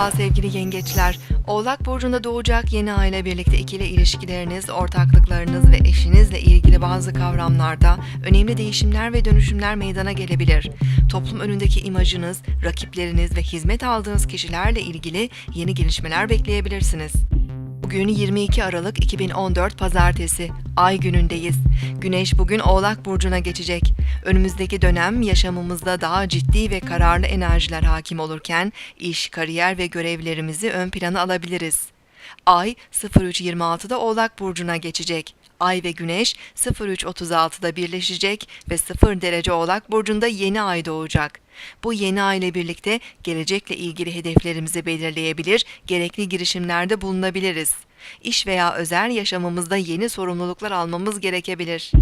Merhaba sevgili yengeçler. Oğlak Burcu'nda doğacak yeni ay ile birlikte ikili ilişkileriniz, ortaklıklarınız ve eşinizle ilgili bazı kavramlarda önemli değişimler ve dönüşümler meydana gelebilir. Toplum önündeki imajınız, rakipleriniz ve hizmet aldığınız kişilerle ilgili yeni gelişmeler bekleyebilirsiniz. Bugün 22 Aralık 2014 Pazartesi. Ay günündeyiz. Güneş bugün Oğlak Burcu'na geçecek. Önümüzdeki dönem yaşamımızda daha ciddi ve kararlı enerjiler hakim olurken iş, kariyer ve görevlerimizi ön plana alabiliriz. Ay 03.26'da Oğlak Burcu'na geçecek. Ay ve Güneş 03.36'da birleşecek ve 0 derece Oğlak Burcu'nda yeni ay doğacak. Bu yeni ay ile birlikte gelecekle ilgili hedeflerimizi belirleyebilir, gerekli girişimlerde bulunabiliriz. İş veya özel yaşamımızda yeni sorumluluklar almamız gerekebilir.